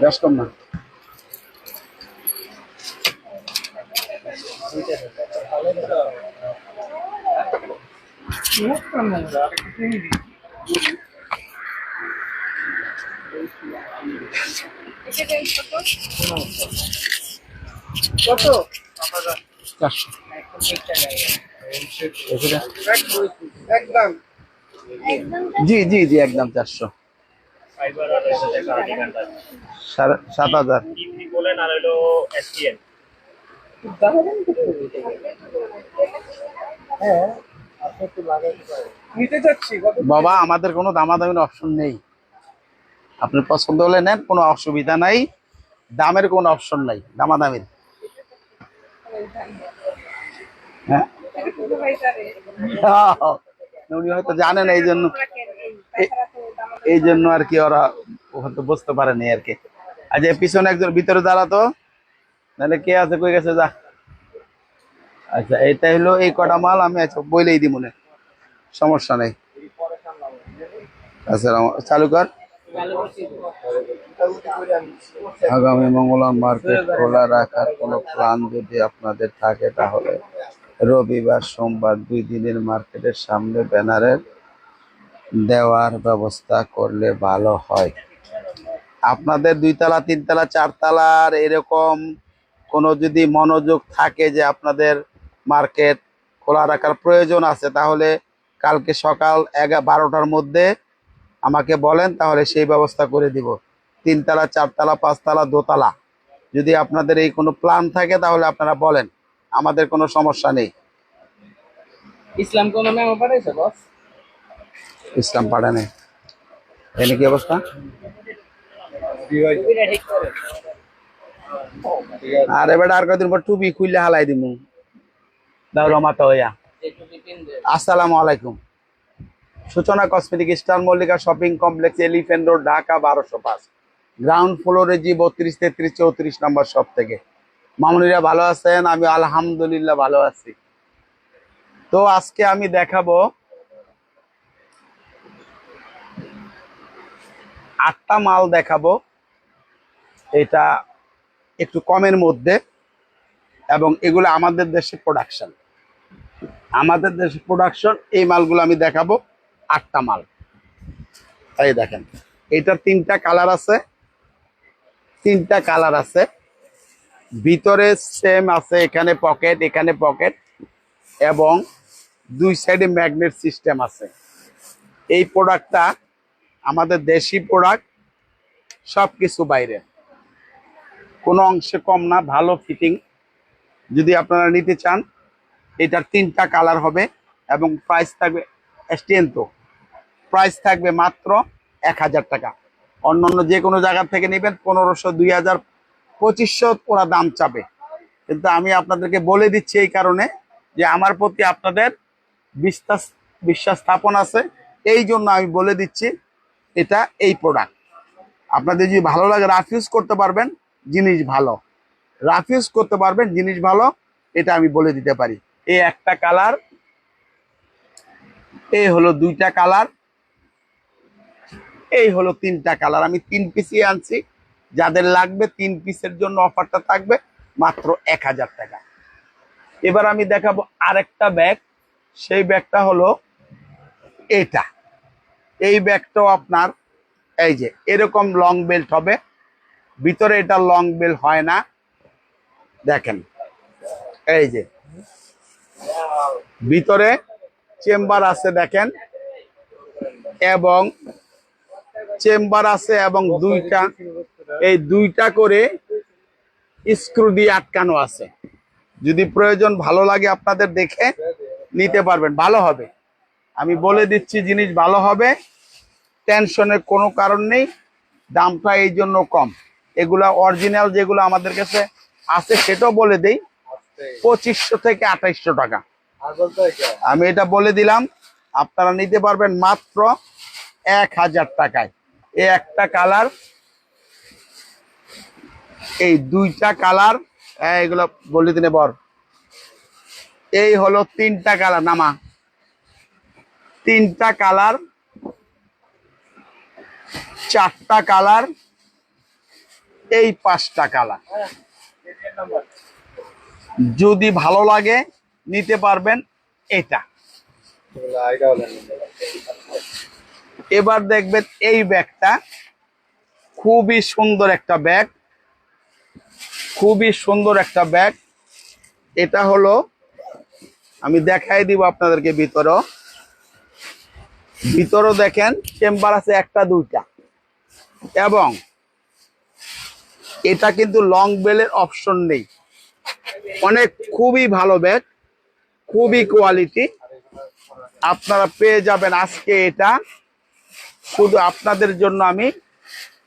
বেশ কম না। কত? চারশো। একদম। জি জি জি একদম চারশো। সাত হাজার। বলেন? আর হলো এসটিএন হ্যাঁ আপনি একটু লাগাইতে পারেন নিতে চাচ্ছি বাবা আমাদের কোনো দামাদামির অপশন নেই। আপনি পছন্দ হলে নেন কোনো অসুবিধা নাই। দামের কোনো অপশন নাই দামাদামির। হ্যাঁ? উনি হয়তো জানেন এই জন্য। এই জন্য আর কি ওরা হয়তো বুঝতে পারেনি আর কি। এর পিছনে একজন, ভিতরে দাঁড়াতো নাহলে কে আছে, কই গেছে, যা। আচ্ছা এটা হলো এই কটা মাল, আমি আচ্ছা বইলেই দিব মনে। সমস্যা নেই। আচ্ছা চালু কর। আগামী মঙ্গলবার মার্কেট খোলা রাখার কোনো প্ল্যান যদি আপনাদের থাকে, তাহলে রবিবার সোমবার দুই দিনের মার্কেটের সামনে ব্যানারের দেওয়ার ব্যবস্থা করলে ভালো হয়। আপনাদের দুইতলা, তিনতলা, চারতলার এরকম কোনো যদি মনোযোগ থাকে যে আপনাদের মার্কেট খোলা রাখার প্রয়োজন আছে, তাহলে কালকে সকাল এগারো বারোটার মধ্যে আমাকে বলেন, তাহলে সেই ব্যবস্থা করে দিব। তিনতলা, চারতলা, পাঁচতলা, দোতলা। যদি আপনাদের এই কোনো প্ল্যান থাকে, তাহলে আপনারা বলেন। আমাদের কোনো সমস্যা নেই। ইসলাম কোন মেমো পাঠাইছে, বস? ইসলাম পাঠানে। এনে কি অবস্থা? আর এবার আর কদিন পর টুপি খুললে হালাই আলাইকুম। Suchona cosmetic star Mallika shopping complex elephant road, Dhaka, বারোশো পাঁচ। গ্রাউন্ড ফ্লোরে জি বত্রিশ, তেত্রিশ, চৌত্রিশ নম্বর শপ থেকে। মামুনিরা ভালো আছেন? আমি আলহামদুলিল্লাহ ভালো আছি। তো আজকে আমি দেখাবো আটটা মাল দেখাবো। এটা একটু কমের মধ্যে এবং এগুলো আমাদের দেশে প্রোডাকশন আমাদের দেশে প্রোডাকশন এই মালগুলো আমি দেখাবো, আটটা মাল। এই দেখেন এটার তিনটা কালার আছে। তিনটা কালার আছে। ভিতরে সেম আছে, এখানে পকেট এখানে পকেট এবং দুই সাইডে ম্যাগনেট সিস্টেম আছে। এই প্রোডাক্টটা আমাদের দেশি প্রোডাক্ট সব কিছু বাইরে। কোনো অংশে কম না, ভালো ফিটিং যদি আপনারা নিতে চান, এটার তিনটা কালার হবে এবং প্রাইস থাকবে এসটিএন তো। প্রাইস থাকবে মাত্র এক হাজার টাকা। অন্যান্য যে কোনো জায়গা থেকে নেবেন, পনেরোশো, দুই হাজার, পঁচিশশো ওরা দাম চাবে। কিন্তু আমি আপনাদেরকে বলে দিচ্ছি এই কারণে যে আমার প্রতি আপনাদের বিশ্বাস বিশ্বাস স্থাপন আছে। এই জন্য আমি বলে দিচ্ছি এটা এই প্রোডাক্ট আপনাদের যদি ভালো লাগে রাফ ইউজ করতে পারবেন জিনিস ভালো। রাফ ইউজ করতে পারবেন জিনিস ভালো, এটা আমি বলে দিতে পারি। এই একটা কালার এই হলো দুইটা কালার এই হলো তিনটা কালার আমি তিন পিসই আনছি। যাদের লাগবে তিন পিসের জন্য অফারটা থাকবে মাত্র এক হাজার টাকা। এবার আমি দেখাবো আরেকটা ব্যাগ সেই ব্যাগটা হলো এটা। এই ব্যাগটাও আপনার, এই যে, এরকম লং বেল্ট হবে। ভিতরে এটা লং বেল্ট হয় না। দেখেন, এই যে, ভিতরে চেম্বার আছে দেখেন, এবং চেম্বার আছে এবং দুইটা, এই দুইটা করে স্ক্রু দিয়ে আটকানো আছে। যদি প্রয়োজন ভালো লাগে আপনাদের দেখে নিতে পারবেন, ভালো হবে। আমি বলে দিচ্ছি জিনিস ভালো হবে। টেনশনের কোনো কারণ নেই। দামটা এই জন্য কম। এগুলা অরিজিনাল যেগুলো আমাদের কাছে আছে, সেটাও বলে দেই। পঁচিশশো থেকে আঠাইশশো টাকা। হয়? আমি এটা বলে দিলাম, আপনারা নিতে পারবেন মাত্র এক হাজার টাকায়। এই একটা কালার, এই দুইটা কালার এগুলো বলে দিনে বর এই হলো তিনটা কালার, নামা। তিনটা কালার চারটা কালার, এই পাঁচটা কালার। যদি ভালো লাগে, নিতে পারবেন এটা। এবার দেখবেন এই ব্যাগটা, খুবই সুন্দর একটা ব্যাগ। খুবই সুন্দর একটা ব্যাগ। এটা হলো, আমি দেখাই দিব আপনাদেরকে ভিতরেও। ভিতরেও দেখেন, চেম্বার আছে একটা, দুইটা। এবং এটা কিন্তু লং বেলের অপশন নেই। অনেক খুবই ভালো ব্যাগ খুবই কোয়ালিটি আপনারা পেয়ে যাবেন আজকে এটা। শুধু আপনাদের জন্য আমি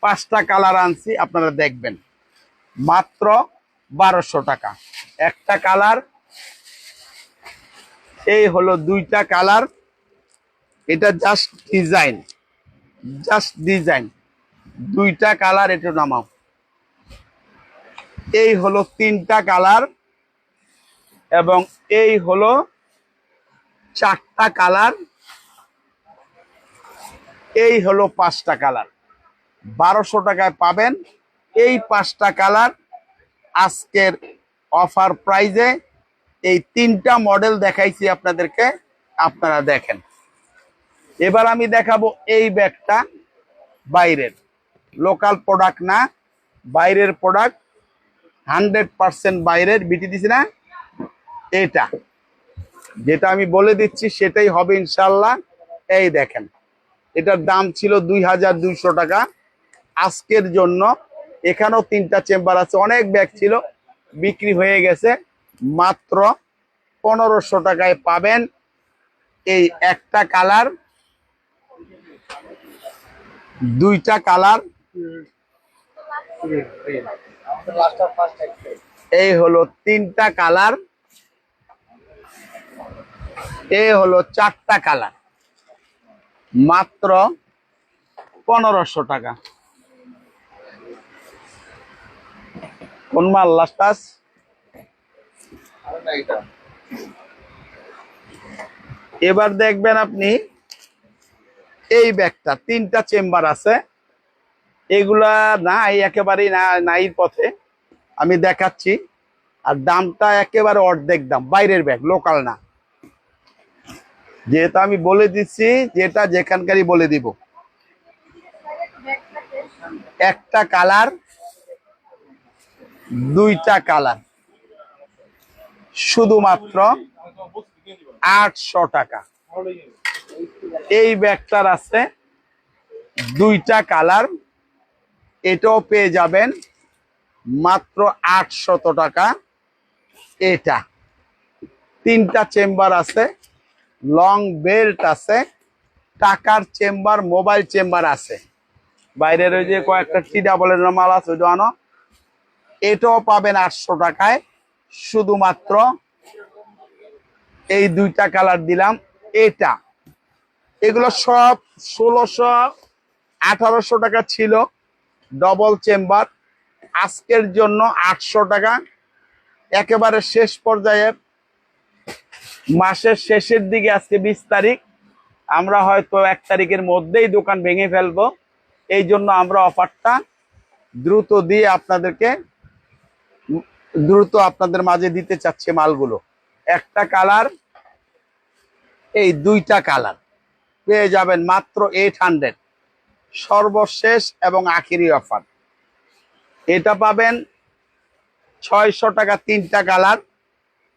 পাঁচটা কালার আনছি, আপনারা দেখবেন। মাত্র বারোশো টাকা। একটা কালার এই হলো দুইটা কালার এটা জাস্ট ডিজাইন জাস্ট ডিজাইন দুইটা কালার এটা নামাও। এই হলো তিনটা কালার এবং এই হলো চারটা কালার। এই হলো পাঁচটা কালার। বারোশো টাকায় পাবেন এই পাঁচটা কালার। আজকের অফার প্রাইজে এই তিনটা মডেল দেখাইছি আপনাদেরকে, আপনারা দেখেন। এবার আমি দেখাবো এই ব্যাগটা বাইরের। লোকাল প্রোডাক্ট না, বাইরের প্রোডাক্ট হান্ড্রেড পার্সেন্ট বাইরের বিটি দিছি না এটা যেটা আমি বলে দিচ্ছি, সেটাই হবে ইনশাল্লাহ এই দেখেন, এটার দাম ছিল দুই হাজার দুইশো টাকা। আজকের জন্য এখানেও তিনটা চেম্বার আছে, অনেক ব্যাগ ছিল, বিক্রি হয়ে গেছে। মাত্র পনেরোশো টাকায় পাবেন এই একটা কালার, দুইটা কালার এই হলো তিনটা কালার। এই হলো চারটা কালার। মাত্র পনেরোশো টাকা। কোন মাল লাস্টাস এবার দেখবেন আপনি, এই ব্যাগটা, তিনটা চেম্বার আছে। এগুলা নাই, একেবারেই না নাই পথে। আমি দেখাচ্ছি। আর দামটা একেবারে অর্ধেক দাম, বাইরের ব্যাগ, লোকাল না। যেহেতু আমি বলে দিচ্ছি, যেটা যেখানকারই বলে দিব। একটা কালার, দুইটা কালার। শুধুমাত্র আটশো টাকা। এই ব্যাগটার আছে দুইটা কালার এটাও পেয়ে যাবেন মাত্র আটশত টাকা। এটা তিনটা চেম্বার আছে, লং বেল্ট আছে, টাকার চেম্বার, মোবাইল চেম্বার আছে। বাইরের ওই যে কয়েকটা টি ডাবলের মাল আছে আনো। এটাও পাবেন আটশো টাকায়। শুধুমাত্র এই দুইটা কালার দিলাম। এটা, এগুলো সব ষোলোশো আঠারোশো টাকা ছিল। ডবল চেম্বার আজকের জন্য আটশো টাকা। একেবারে শেষ পর্যায়ে, মাসের শেষের দিকে আজকে বিশ তারিখ। আমরা হয়তো এক তারিখের মধ্যেই দোকান ভেঙে ফেলব। এই জন্য আমরা অফারটা দ্রুত দিয়ে আপনাদেরকে, দ্রুত আপনাদের মাঝে দিতে চাচ্ছে মালগুলো। একটা কালার, এই দুইটা কালার। পেয়ে যাবেন মাত্র এইট হান্ড্রেড সর্বশেষ এবং আখেরি অফার। এটা পাবেন ছয়শো টাকা তিনটা কালার।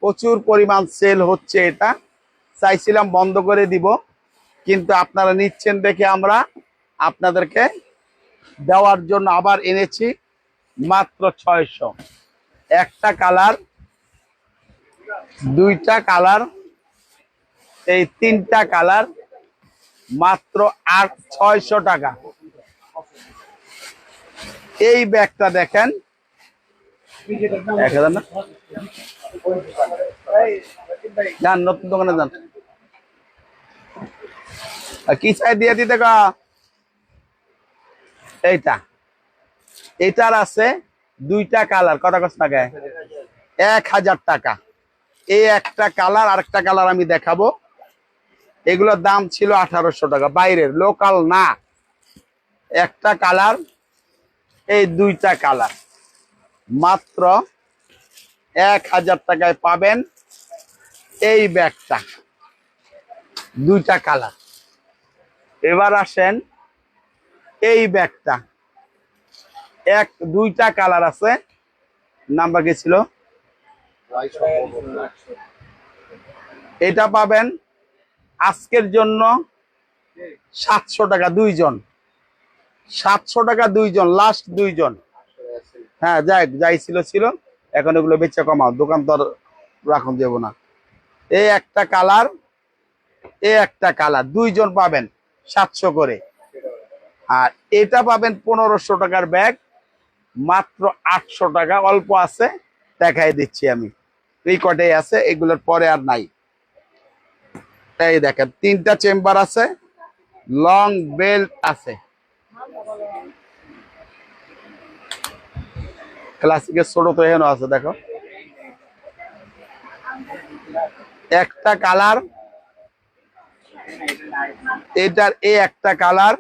প্রচুর পরিমাণ সেল হচ্ছে এটা। চাইছিলাম বন্ধ করে দিব, কিন্তু আপনারা নিচ্ছেন দেখে আমরা আপনাদেরকে দেওয়ার জন্য আবার এনেছি মাত্র ছয়শো। একটা কালার, দুইটা কালার, এই তিনটা কালার মাত্র আট, ছয়শো টাকা। এই ব্যাগটা দেখেন। এক হাজার না? যান, নতুন দোকানে যান। কি চাই দিয়ে দিতে কা এইটা। এটার আছে দুইটা কালার। কত কষ্ট টাকা এক হাজার টাকা। এই একটা কালার আর একটা কালার আমি দেখাবো। এগুলোর দাম ছিল আঠারোশো টাকা। বাইরের, লোকাল না। একটা কালার এই দুইটা কালার। মাত্র এক হাজার টাকায় পাবেন এই ব্যাগটা। দুইটা কালার। এবার আসেন এই ব্যাগটা। এক, দুইটা কালার আছে। নাম্বার কি ছিল? এটা পাবেন আজকের জন্য সাতশো টাকা, দুইজন। সাতশো টাকা দুইজন লাস্ট দুইজন। হ্যাঁ যাই যাই ছিল ছিল। এখন এগুলো বেচে কমাও, দোকান তো রাখুন দেব না। এই একটা কালার, এ একটা কালার, দুইজন পাবেন সাতশো করে। আর এটা পাবেন পনেরোশো টাকার ব্যাগ, মাত্র আটশো টাকা, অল্প আছে, দেখাই দিচ্ছি আমি। এই আছে, এগুলোর পরে আর নাই। এই দেখেন, তিনটা চেম্বার আছে লং বেল্ট আছে। ক্লাসিকের ছোট তো এখানে আছে, দেখো। একটা কালার, এটার এ একটা কালার,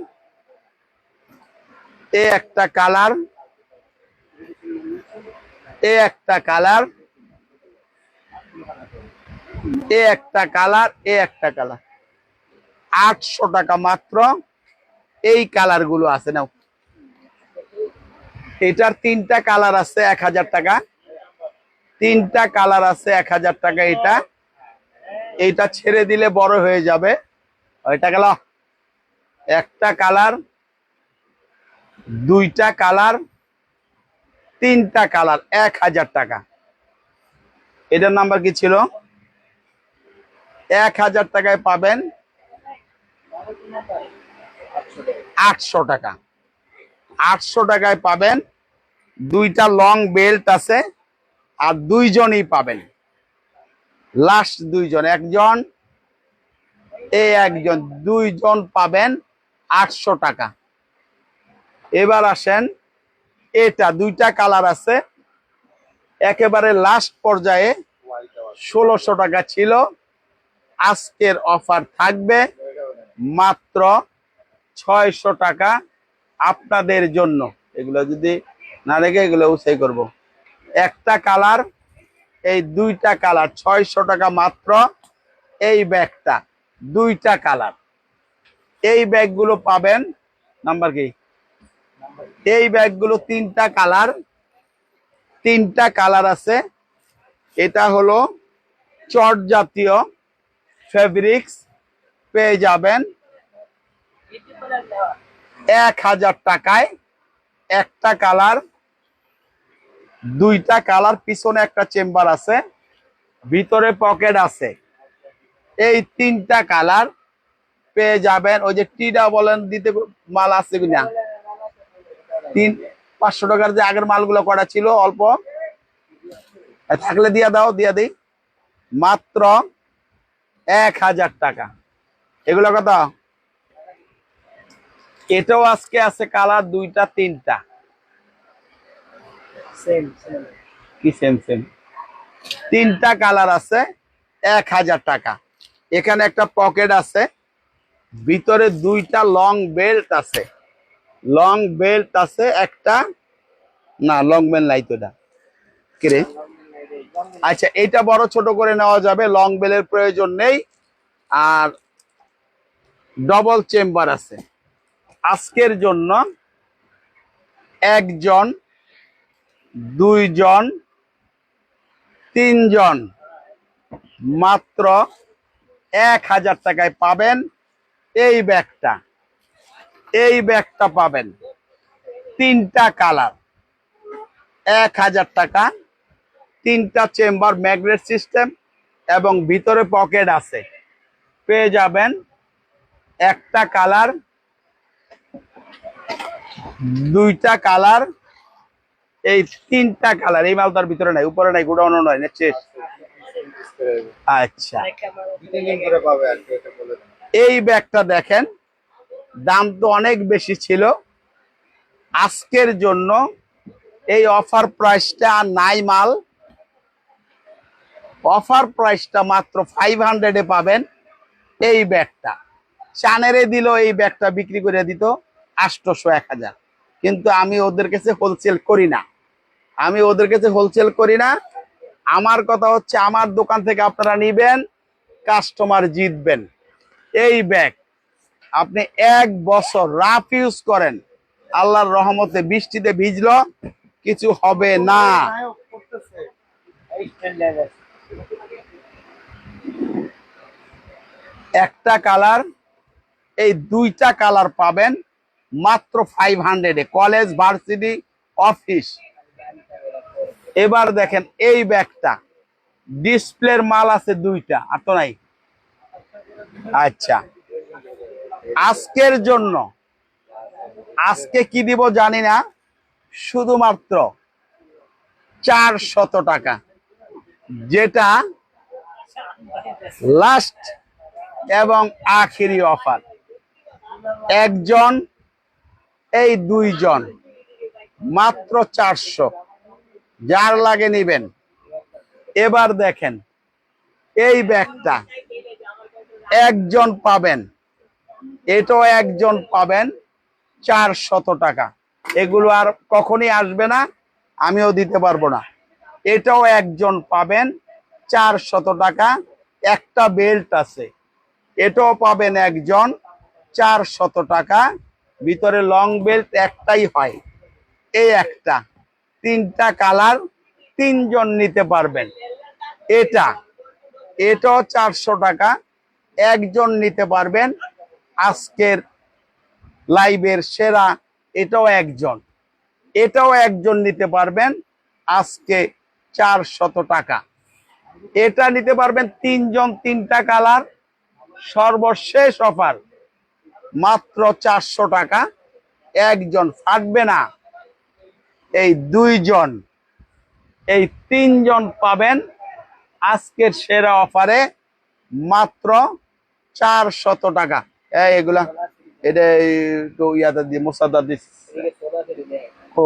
এ একটা কালার, এ একটা কালার, এ একটা কালার, এ একটা কালার। আটশো টাকা মাত্র। এই কালারগুলো আছে, নাও। এটার তিনটা কালার আছে, এক হাজার টাকা। তিনটা কালার আছে, এক হাজার টাকা এটা। এইটা ছেড়ে দিলে বড় হয়ে যাবে। ওইটা গেল। একটা কালার দুইটা কালার তিনটা কালার এক হাজার টাকা। এটার নাম্বার কি ছিল? এক হাজার টাকায় পাবেন আটশো টাকা। আটশো টাকায় পাবেন, দুইটা লং বেল্ট আছে আর দুইজনই পাবেন। লাস্ট দুইজন, একজন এই একজন, দুইজন পাবেন আটশো টাকা। এবার আসেন, এটা দুইটা কালার আছে, একেবারে লাস্ট পর্যায়ে ষোলোশো টাকা ছিল। আজকের অফার থাকবে মাত্র ছয়শো টাকা আপনাদের জন্য। এগুলো যদি না রেখে এগুলো উসাই করব। একটা কালার, এই দুইটা কালার, ছয়শো টাকা মাত্র এই ব্যাগটা, দুইটা কালার। এই ব্যাগগুলো পাবেন, নাম্বার কি? এই ব্যাগগুলো তিনটা কালার তিনটা কালার আছে। এটা হলো চট জাতীয় ফেব্রিক্স, পেয়ে যাবেন। এক হাজার টাকায় একটা কালার, দুইটা কালার, পিছনে একটা চেম্বার আছে, ভিতরে পকেট আছে। এই তিনটা কালার পেয়ে যাবেন। ওই যে টিডা বলেন, দিতে মাল আছে কিনা? তিন, পাঁচশো টাকার যে আগের মালগুলো করা ছিল, অল্প? থাকলে দিয়া দাও, দিয়া দিই। মাত্র এক হাজার টাকা। এগুলো কত? এটাও আজকে আছে কালার দুইটা তিনটা। কি সেম সেম তিনটা কালার আছে এক হাজার টাকা। এখানে একটা পকেট আছে ভিতরে দুইটা লং বেল্ট আছে। লং বেল্ট আছে একটা না লং বেল্ট নাই তো এটা। কিরে আচ্ছা এটা বড় ছোট করে নেওয়া যাবে লং বেলের প্রয়োজন নেই। আর ডবল চেম্বার আছে। আজকের জন্য একজন, দুইজন, তিনজন মাত্র এক হাজার টাকায় পাবেন এই ব্যাগটা। এই ব্যাগটা পাবেন তিনটা কালার। এক হাজার টাকা, তিনটা চেম্বার ম্যাগনেট সিস্টেম এবং ভিতরে পকেট আছে। পেয়ে যাবেন একটা কালার দুইটা কালার, এই তিনটা কালার, এই মালটার ভিতরে নাই, উপরে নাই, গোডাউনও নয় না শেষ আচ্ছা। এই ব্যাগটা দেখেন, দাম তো অনেক বেশি ছিল। আজকের জন্য এই অফার প্রাইসটা নাই মাল। অফার প্রাইসটা মাত্র ফাইভ হান্ড্রেডে পাবেন এই ব্যাগটা। চানেরে দিল এই ব্যাগটা, বিক্রি করে দিত। আটশোশো এক হাজার। কিন্তু আমি ওদের কাছে হোলসেল করি না। আমি ওদের কাছে হোলসেল করি না। আমার কথা হচ্ছে, আমার দোকান থেকে আপনারা নিবেন কাস্টমার জিতবেন। এই ব্যাগ আপনি এক বছর রাফ ইউজ করেন। আল্লাহর রহমতে বৃষ্টিতে ভিজলো, কিছু হবে না। একটা কালার এই দুইটা কালার পাবেন। মাত্র ফাইভ হান্ড্রেডে কলেজ ভার্সিটি অফিস এবার দেখেন এই ব্যাগটা। ডিসপ্লের মাল আছে দুইটা, আর তো নাই। আচ্ছা। আজকের জন্য, আজকে কি দিব জানি না, শুধুমাত্র চার শত টাকা, যেটা লাস্ট এবং আখিরি অফার একজন এই দুইজন, মাত্র চারশো। যার লাগে নিবেন। এবার দেখেন, এই ব্যাগটা একজন পাবেন। এটাও একজন পাবেন চার শত টাকা। এগুলো আর কখনই আসবে না, আমিও দিতে পারব না। এটাও একজন পাবেন চার শত টাকা। একটা বেল্ট আছে, এটাও পাবেন একজন চার শত টাকা। ভিতরে লং বেল্ট একটাই হয়। এই একটা। তিনটা কালার তিনজন নিতে পারবেন। এটা। এটাও চারশো টাকা। একজন নিতে পারবেন। আজকের লাইভের সেরা এটাও একজন। এটাও একজন নিতে পারবেন। আজকে চার শত টাকা। এটা নিতে পারবেন তিনজন তিনটা কালার সর্বশেষ অফার মাত্র চারশো টাকা। একজন ফাটবে না। এই দুইজন, এই তিনজন পাবেন আজকের সেরা অফারে মাত্র চার শত টাকা। এই এগুলা, এটা একটু ইয়াদা দিয়ে মোসাদা দিস ও।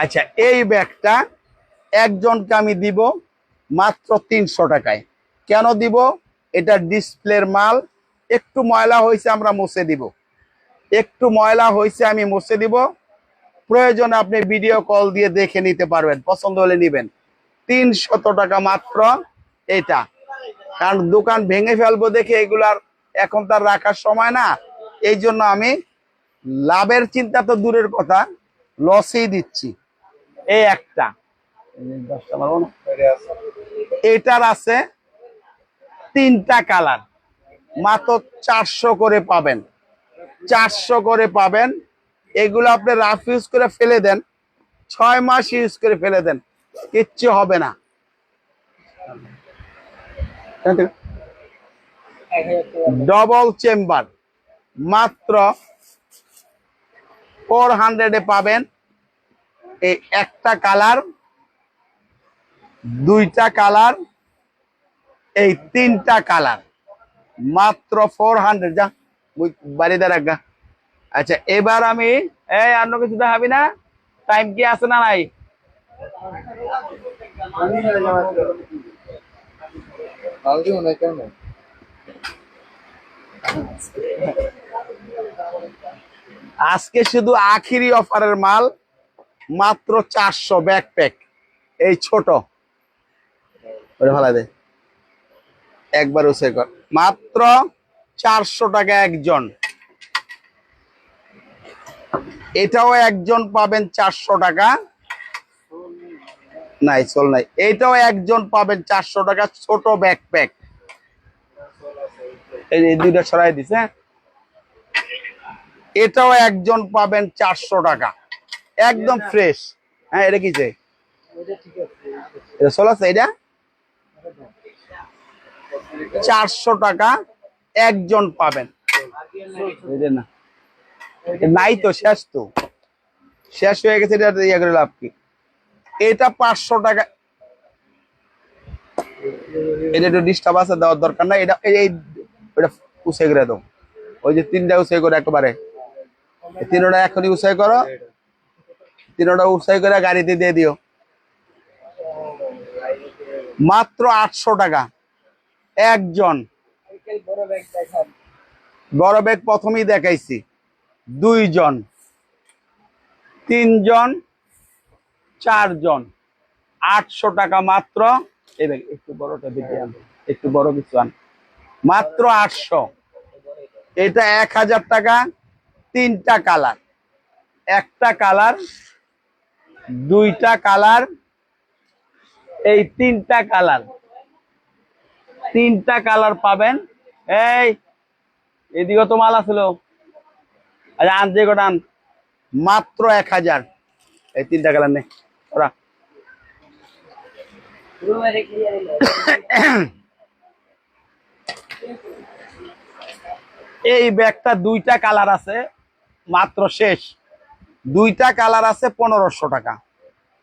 আচ্ছা এই ব্যাগটা একজনকে আমি দিব মাত্র তিনশো টাকায়। কেন দিব? এটা ডিসপ্লের মাল। একটু ময়লা হয়েছে আমরা মুছে দিব। একটু ময়লা হয়েছে আমি মুছে দিব। প্রয়োজনে আপনি ভিডিও কল দিয়ে দেখে নিতে পারবেন। পছন্দ হলে নেবেন। তিনশত টাকা মাত্র এটা। কারণ দোকান ভেঙে ফেলব দেখে এগুলার এখন তার রাখার সময় না। এই জন্য আমি লাভের চিন্তা তো দূরের কথা লসেই দিচ্ছি। এই একটা। এটার আছে তিনটা কালার। মাত্র চারশো করে পাবেন। চারশো করে পাবেন। এগুলো আপনি রাফ ইউজ করে ফেলে দেন। ছয় মাস ইউজ করে ফেলে দেন। কিচ্ছু হবে না। ডবল চেম্বার মাত্র ফোর হান্ড্রেডে পাবেন। এই একটা কালার দুইটা কালার, এই তিনটা কালার। মাত্র ফোর হান্ড্রেড যা বাড়িতে রাখা আচ্ছা এবার আমি, এই অন্য কিছু দেখাবি না? টাইম কি আছে না নাই? আজকে শুধু আখিরি অফারের মাল, মাত্র চারশো ব্যাকপ্যাক এই ছোট। ওরে ভালো দে। একবার উসে কর। মাত্র চারশো টাকা একজন। এটাও একজন পাবেন চারশো টাকা। নাই, চল নাই। এটাও একজন পাবেন চারশো টাকা ছোট ব্যাকপ্যাক এই দুইটা ছড়াই দিছে হ্যাঁ? এটাও একজন পাবেন চারশো টাকা। একদম ফ্রেশ হ্যাঁ এটা কি এটা ষোলো আছে, এটা? চারশো টাকা একজন পাবেন। না। নাই তো শেষ তো। শেষ হয়ে গেছে এটা ইয়ে করে লাভ কি? এটা পাঁচশো টাকা। এটা একটু ডিস্টার্ব আছে দেওয়ার দরকার নাই। এটা এই উসে করে দাও। ওই যে তিনটা উসে করে একেবারে। তিনটা এখনই উসাই করো। তিনটা উসাই করে গাড়িতে দিয়ে দিও। মাত্র আটশো টাকা। একজন। বড় ব্যাগ প্রথমেই দেখাইছি। দুইজন। তিনজন। চারজন। আটশো টাকা মাত্র। একটু বড়টা দিকে একটু বড় কিছু আন। মাত্র আটশো। এটা এক হাজার টাকা। তিনটা কালার। একটা কালার, দুইটা কালার এই তিনটা কালার। তিনটা কালার পাবেন। এই এদিকে তো মাল আছিল আচ্ছা আন যে মাত্র এক হাজার। এই তিনটা কালার নে ওরা। এই ব্যাগটা দুইটা কালার আছে মাত্র শেষ। দুইটা কালার আছে পনেরোশো টাকা।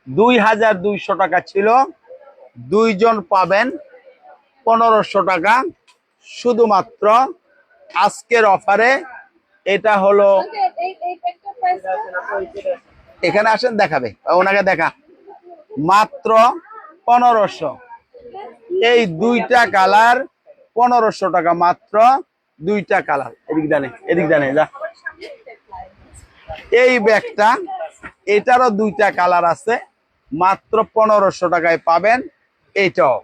দুই হাজার দুইশো টাকা ছিল। দুইজন পাবেন পনেরোশো টাকা। শুধুমাত্র আজকের অফারে এটা হলো এখানে আসেন, দেখাবে। ওনাকে দেখা। মাত্র পনেরোশো। এই দুইটা কালার পনেরোশো টাকা মাত্র। দুইটা কালার। এদিক জানে এদিক জানে যা। এই ব্যাগটা, এটারও দুইটা কালার আছে। মাত্র পনেরোশো টাকায় পাবেন। এইটাও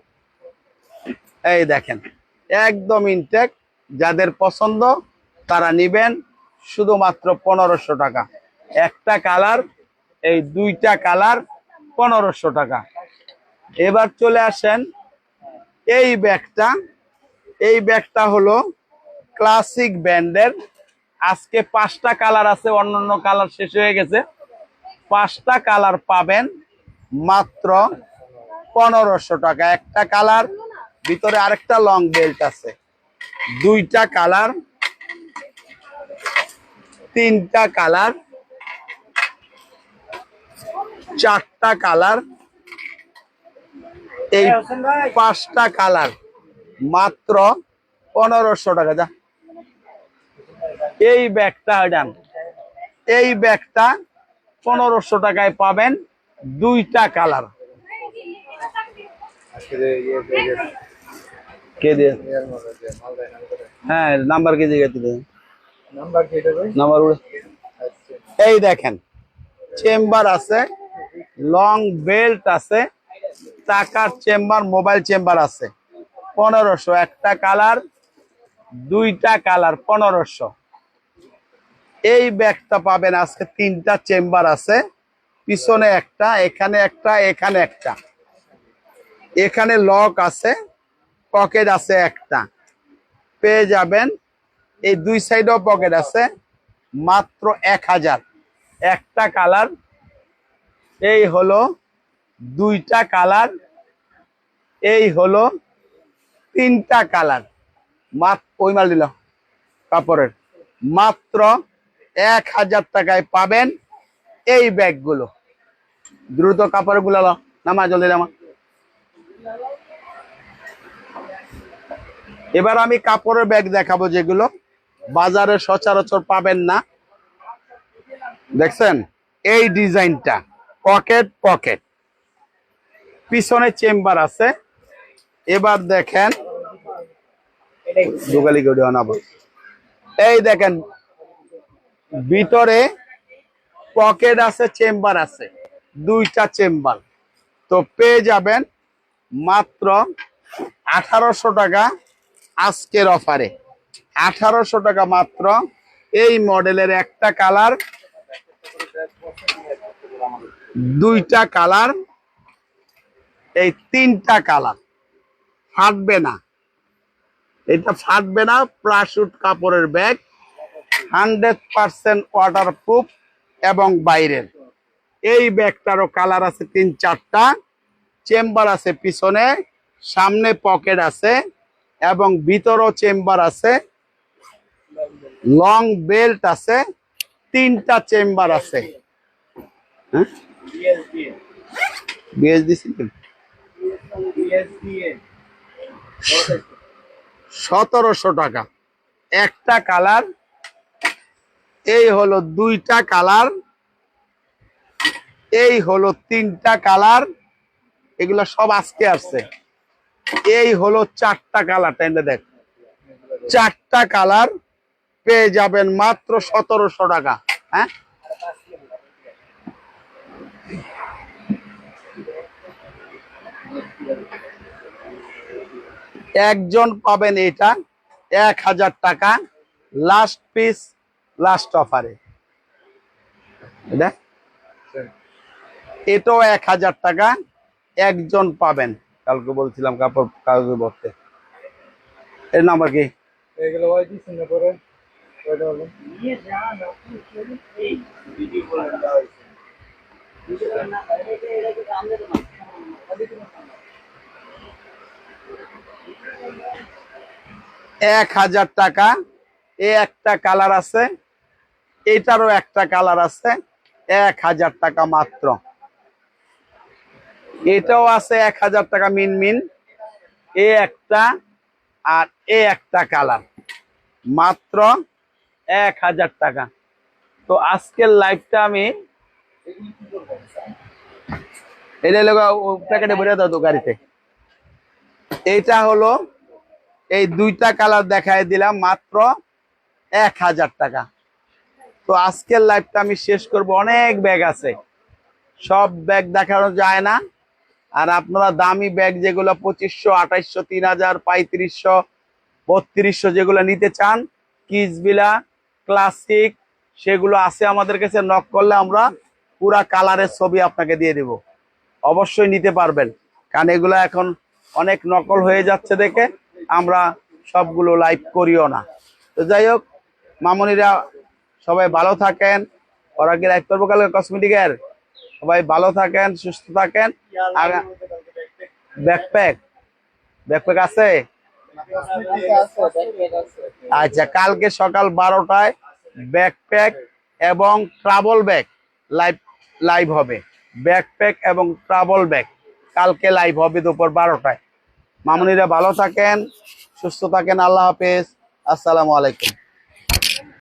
এই দেখেন, একদম ইনটেক যাদের পছন্দ, তারা নিবেন শুধুমাত্র পনেরোশো টাকা। একটা কালার, এই দুইটা কালার পনেরোশো টাকা। এবার চলে আসেন, এই ব্যাগটা। এই ব্যাগটা হলো ক্লাসিক ব্র্যান্ডের আজকে পাঁচটা কালার আছে, অন্যান্য কালার শেষ হয়ে গেছে। পাঁচটা কালার পাবেন মাত্র পনেরোশো টাকা। একটা কালার, ভিতরে আরেকটা লং বেল্ট আছে। দুইটা কালার, তিনটা কালার, চারটা কালার, এই পাঁচটা কালার মাত্র পনেরোশো টাকা। যা, এই ব্যাগটা ডান এই ব্যাগটা পনেরোশো টাকায় পাবেন দুইটা কালার। কে দিয়ে? হ্যাঁ নাম্বার কে দিয়ে নাম্বার উড়ে এই দেখেন চেম্বার আছে লং বেল্ট আছে টাকার চেম্বার মোবাইল চেম্বার আছে। পনেরোশো একটা কালার দুইটা কালার পনেরোশো। এই ব্যাগটা পাবেন আজকে তিনটা চেম্বার আছে পিছনে একটা এখানে একটা এখানে একটা। এখানে লক আছে পকেট আছে একটা। পেয়ে যাবেন, এই দুই সাইডেও পকেট আছে, মাত্র এক হাজার। একটা কালার এই হলো দুইটা কালার এই হলো তিনটা কালার মাত ওই মাল দিল কাপড়ের। মাত্র এক হাজার টাকায় পাবেন এই ব্যাগগুলো। দ্রুত কাপড়গুলো নামা, জলদি নামা। এবার আমি কাপড়ের ব্যাগ দেখাবো যেগুলো। বাজারে সচরাচর পাবেন না। দেখছেন? এই ডিজাইনটা। Pocket pocket. পিছনে চেম্বার আছে। এবার দেখেন। গড়ি এই দেখেন, ভিতরে পকেট আছে, চেম্বার আছে। দুইটা চেম্বার। তো পেয়ে যাবেন মাত্র আঠারোশো টাকা আজকের অফারে। আঠারোশো টাকা মাত্র। এই মডেলের একটা কালার, দুইটা কালার, এই তিনটা কালার। ফাটবে না। এটা ফাটবে না প্লাসুট কাপড়ের bag, hundred percent waterproof এবং বাইরের। এই ব্যাগটারও কালার আছে তিন চারটা। চেম্বার আছে পিছনে, সামনে পকেট আছে। এবং ভিতরও চেম্বার আছে, লং বেল্ট আছে, তিনটা চেম্বার আছে। হ্যাঁ? সতেরোশো টাকা। একটা কালার, এই হলো দুইটা কালার, এই হলো তিনটা কালার, এগুলো সব আজকে আসছে। এই হলো চারটা কালার টাইমটা দেখ? চারটা কালার পেয়ে যাবেন মাত্র সতেরোশো টাকা হ্যাঁ? একজন পাবেন এটা এক হাজার টাকা লাস্ট পিস লাস্ট অফারে এটা এটাও এক হাজার টাকা, একজন পাবেন। কালকে বলছিলাম কাপড় কাগজে বসতে এর নাম্বার কি? এক হাজার টাকা। এ একটা কালার আছে এটারও একটা কালার আছে এক হাজার টাকা মাত্র। এটাও আছে এক হাজার টাকা মিন মিন। এ একটা আর এ একটা কালার। মাত্র এক হাজার টাকা। তো আজকের লাইভটা আমি এটা লোক প্যাকেটে ভরে তো গাড়িতে। এইটা হলো এই দুইটা কালার দেখাই দিলাম, মাত্র এক হাজার টাকা। তো আজকের লাইভটা আমি শেষ করব। অনেক ব্যাগ আছে। সব ব্যাগ দেখানো যায় না। আর আপনারা দামি ব্যাগ যেগুলো পঁচিশশো, আঠাইশশো, তিন হাজার, পঁয়ত্রিশশো, বত্রিশশো যেগুলো নিতে চান কিসবিলা ক্লাসিক, সেগুলো আছে আমাদের কাছে নক করলে আমরা পুরা কালারের ছবি আপনাকে দিয়ে দিব। অবশ্যই নিতে পারবেন। কারণ এগুলো এখন অনেক নকল হয়ে যাচ্ছে দেখে, আমরা সবগুলো লাইভ করিও না। তো যাই হোক, মামনিরা সবাই ভালো থাকেন। ওরা কি লাইভ করব কালকে কসমেটিকের সবাই ভালো থাকেন সুস্থ থাকেন। আর ব্যাকপ্যাক। ব্যাকপ্যাক আছে? আচ্ছা কালকে সকাল বারোটায় ব্যাকপ্যাক এবং ট্রাভেল ব্যাগ লাইভ লাইভ হবে। ব্যাকপ্যাক এবং ট্রাভেল ব্যাগ কালকে লাইভ হবে দুপুর বারোটায়। মামুনিরা ভালো থাকেন সুস্থ থাকেন আল্লাহ হাফেজ। আসসালামু আলাইকুম।